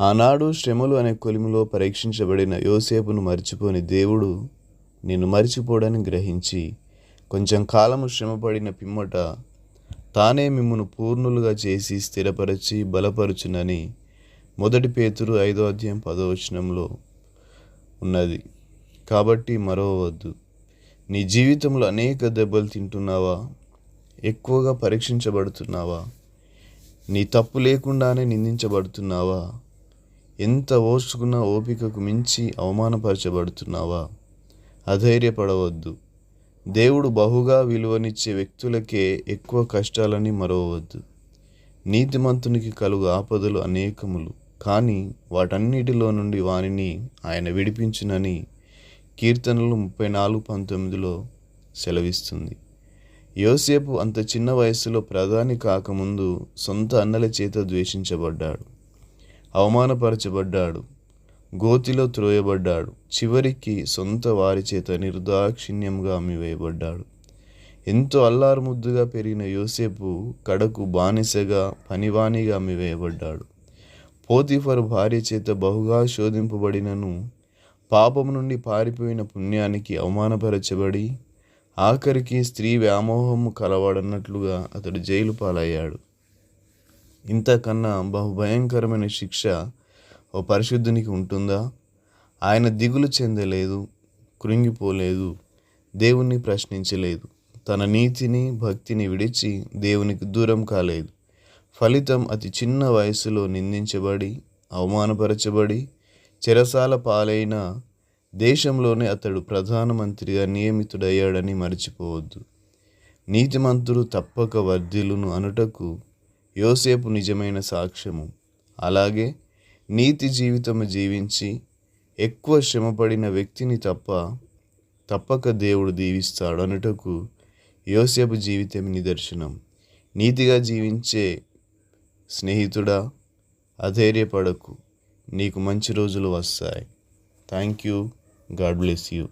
ఆనాడు శ్రమలు అనే కొలిమిలో పరీక్షించబడిన యోసేపును మర్చిపోని దేవుడు నిన్ను మరిచిపోడని గ్రహించి కొంచెం కాలము శ్రమపడిన పిమ్మట తానే మిమ్మను పూర్ణులుగా చేసి స్థిరపరచి బలపరుచునని మొదటి పేతురు ఐదో అధ్యాయం పదో వచనంలో ఉన్నది. కాబట్టి మరోవద్దు నీ జీవితంలో అనేక దెబ్బలు తింటున్నావా? ఎక్కువగా పరీక్షించబడుతున్నావా? నీ తప్పు లేకుండానే నిందించబడుతున్నావా? ఎంత ఓర్చుకున్న ఓపికకు మించి అవమానపరచబడుతున్నావా? అధైర్యపడవద్దు. దేవుడు బహుగా విలువనిచ్చే వ్యక్తులకే ఎక్కువ కష్టాలని మరవవద్దు. నీతిమంతునికి కలుగు ఆపదలు అనేకములు కానీ వాటన్నిటిలో నుండి వానిని ఆయన విడిపించునని కీర్తనలు ముప్పై నాలుగు పంతొమ్మిదిలో సెలవిస్తుంది. యోసేపు అంత చిన్న వయస్సులో ప్రధాని కాకముందు సొంత అన్నల చేత ద్వేషించబడ్డాడు. అవమానపరచబడ్డాడు. గోతిలో త్రోయబడ్డాడు. చివరికి సొంత వారి చేత నిర్దాక్షిణ్యంగా అమ్మివేయబడ్డాడు. ఎంతో అల్లారుముద్దుగా పెరిగిన యోసేపు కడకు బానిసగా పనివాణిగా అమ్మివేయబడ్డాడు. పోతిఫర్ భార్య చేత బహుగా శోధింపబడినను పాపం నుండి పారిపోయిన పుణ్యానికి అవమానపరచబడి ఆఖరికి స్త్రీ వ్యామోహము కలవాడన్నట్లుగా అతడు జైలు పాలయ్యాడు ఇంతకన్నా బహుభయంకరమైన శిక్ష ఓ పరిశుద్ధునికి ఉంటుందా? ఆయన దిగులు చెందలేదు కృంగిపోలేదు దేవుణ్ణి ప్రశ్నించలేదు. తన నీతిని భక్తిని విడిచి దేవునికి దూరం కాలేదు. ఫలితం అతి చిన్న వయసులో నిందించబడి అవమానపరచబడి చెరసాల పాలైన దేశంలోనే అతడు ప్రధానమంత్రిగా నియమితుడయ్యాడని మర్చిపోవద్దు. నీతిమంతుడు తప్పక వర్ధిలును అనుటకు యోసేపు నిజమైన సాక్ష్యము. అలాగే నీతి జీవితము జీవించి ఎక్కువ శ్రమపడిన వ్యక్తిని తప్ప తప్పక దేవుడు దీవిస్తాడు అనుటకు యోసేపు జీవితం నిదర్శనం. నీతిగా జీవించే స్నేహితుడా అధైర్యపడకు. నీకు మంచి రోజులు వస్తాయి. Thank you God bless you